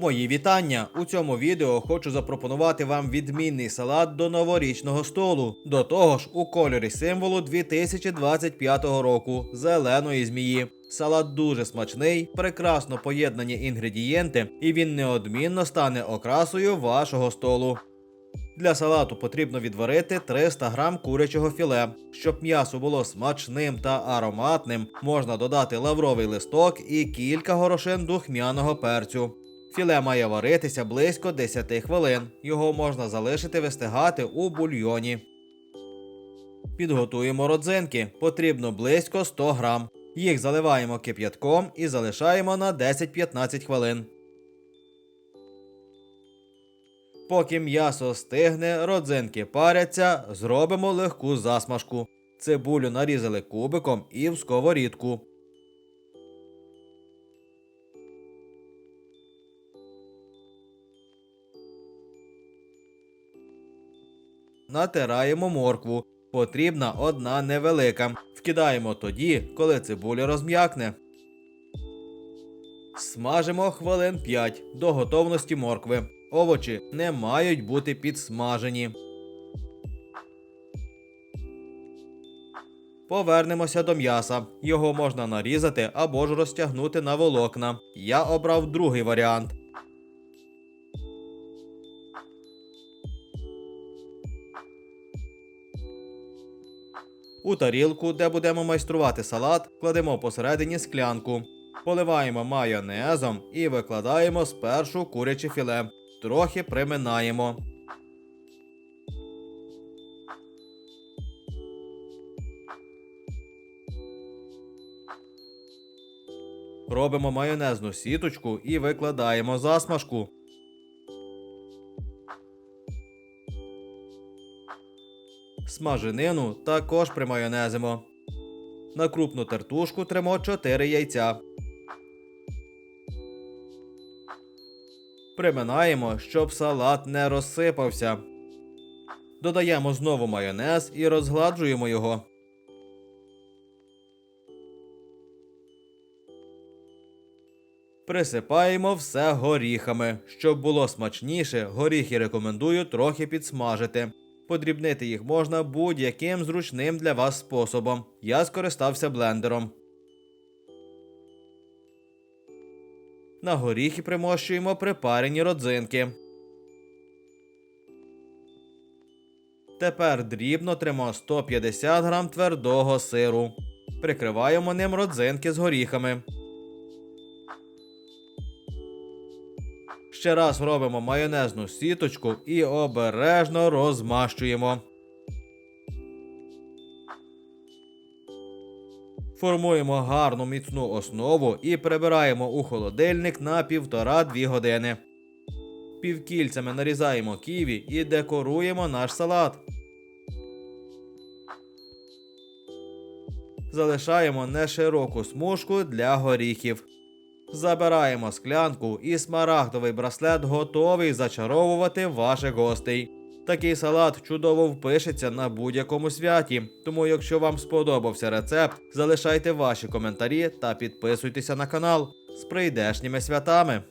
Мої вітання! У цьому відео хочу запропонувати вам відмінний салат до новорічного столу. До того ж, у кольорі символу 2025 року зеленої змії. Салат дуже смачний, прекрасно поєднані інгредієнти, і він неодмінно стане окрасою вашого столу. Для салату потрібно відварити 300 грам курячого філе. Щоб м'ясо було смачним та ароматним, можна додати лавровий листок і кілька горошин духмяного перцю. Філе має варитися близько 10 хвилин. Його можна залишити вистигати у бульйоні. Підготуємо родзинки. Потрібно близько 100 грам. Їх заливаємо кип'ятком і залишаємо на 10-15 хвилин. Поки м'ясо стигне, родзинки паряться, зробимо легку засмажку. Цибулю нарізали кубиком і в сковорідку. Натираємо моркву. Потрібна одна невелика. Вкидаємо тоді, коли цибуля розм'якне. Смажимо хвилин 5 до готовності моркви. Овочі не мають бути підсмажені. Повернемося до м'яса. Його можна нарізати або ж розтягнути на волокна. Я обрав другий варіант. У тарілку, де будемо майструвати салат, кладемо посередині склянку. Поливаємо майонезом і викладаємо спершу куряче філе. Трохи приминаємо. Робимо майонезну сіточку і викладаємо засмажку. Смаженину також примайонезимо. На крупну тертушку тремо 4 яйця. Приминаємо, щоб салат не розсипався. Додаємо знову майонез і розгладжуємо його. Присипаємо все горіхами. Щоб було смачніше, горіхи рекомендую трохи підсмажити. Подрібнити їх можна будь-яким зручним для вас способом. Я скористався блендером. На горіхи примощуємо припарені родзинки. Тепер дрібно тримо 150 грам твердого сиру. Прикриваємо ним родзинки з горіхами. Ще раз робимо майонезну сіточку і обережно розмащуємо. Формуємо гарну міцну основу і прибираємо у холодильник на 1,5-2 години. Півкільцями нарізаємо ківі і декоруємо наш салат. Залишаємо нешироку смужку для горіхів. Забираємо склянку і смарагдовий браслет готовий зачаровувати ваших гостей. Такий салат чудово впишеться на будь-якому святі. Тому, якщо вам сподобався рецепт, залишайте ваші коментарі та підписуйтеся на канал з прийдешніми святами.